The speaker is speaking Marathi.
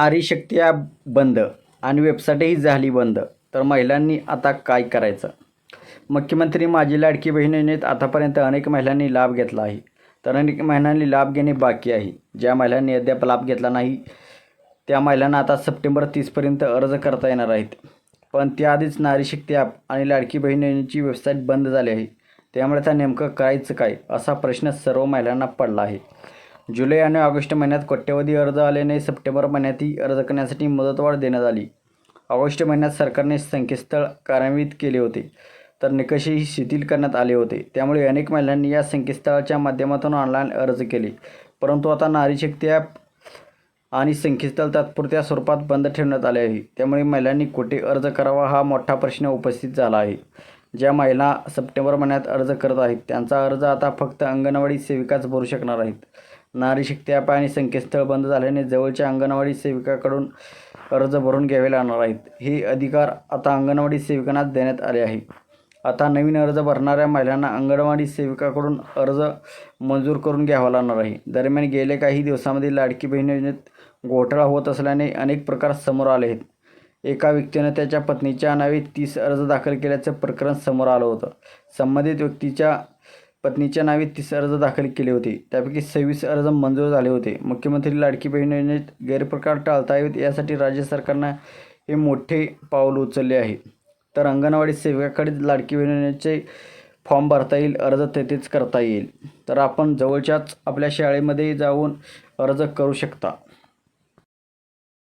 नारी ॲप बंद आणि वेबसाईटही झाली बंद. तर महिलांनी आता काय करायचं? मुख्यमंत्री माझी लाडकी बहीण योजनेत आतापर्यंत अनेक महिलांनी लाभ घेतला आहे. तर अनेक महिलांनी लाभ घेणे बाकी आहे. ज्या महिलांनी अद्याप लाभ घेतला नाही त्या महिलांना आता सप्टेंबर तीसपर्यंत अर्ज करता येणार आहेत. पण त्याआधीच नारीशक्ती ॲप आणि लाडकी बहीण योजनेची वेबसाईट बंद झाली आहे. त्यामुळे आता नेमकं करायचं काय असा प्रश्न सर्व महिलांना पडला आहे. जुलै आणि ऑगस्ट महिन्यात कोट्यवधी अर्ज आल्याने सप्टेंबर महिन्यातही अर्ज करण्यासाठी मुदतवाढ देण्यात आली. ऑगस्ट महिन्यात सरकारने संकेतस्थळ कार्यान्वित केले होते तर निकषही शिथिल करण्यात आले होते. त्यामुळे अनेक महिलांनी या संकेतस्थळाच्या माध्यमातून ऑनलाईन अर्ज केले. परंतु आता नारीशक्ती ॲप आणि संकेतस्थळ तात्पुरत्या स्वरूपात बंद ठेवण्यात आले आहे. त्यामुळे महिलांनी कुठे अर्ज करावा हा मोठा प्रश्न उपस्थित झाला आहे. ज्या महिला सप्टेंबर महिन्यात अर्ज करत आहेत त्यांचा अर्ज आता फक्त अंगणवाडी सेविकाच भरू शकणार आहेत. नारी शक्ती ॲप आणि संकेतस्थळ बंद झाल्याने जवळच्या अंगणवाडी सेविकाकडून अर्ज भरून घ्यावे लागणार आहेत. हे अधिकार आता अंगणवाडी सेविकांनाच देण्यात आले आहे. आता नवीन अर्ज भरणाऱ्या महिलांना अंगणवाडी सेविकाकडून अर्ज मंजूर करून घ्यावा लागणार आहे. दरम्यान गेल्या काही दिवसांमध्ये लाडकी बहीण योजनेत घोटाळा होत असल्याने अनेक प्रकार समोर आले आहेत. एका व्यक्तीनं त्याच्या पत्नीच्या नावे तीस अर्ज दाखल केल्याचं प्रकरण समोर आलं होतं. संबंधित व्यक्तीच्या पत्नीच्या नावे तीस अर्ज दाखल केले होते. त्यापैकी सव्वीस अर्ज मंजूर झाले होते. मुख्यमंत्री लाडकी बहीण योजनेत गैरप्रकार टाळता यावेत यासाठी राज्य सरकारनं हे मोठे पाऊल उचलले आहे. तर अंगणवाडी सेविकाकडे लाडकी बहीण योजनेचे फॉर्म भरता येईल अर्ज तेथेच करता येईल. तर आपण जवळच्याच आपल्या शाळेमध्ये जाऊन अर्ज करू शकता.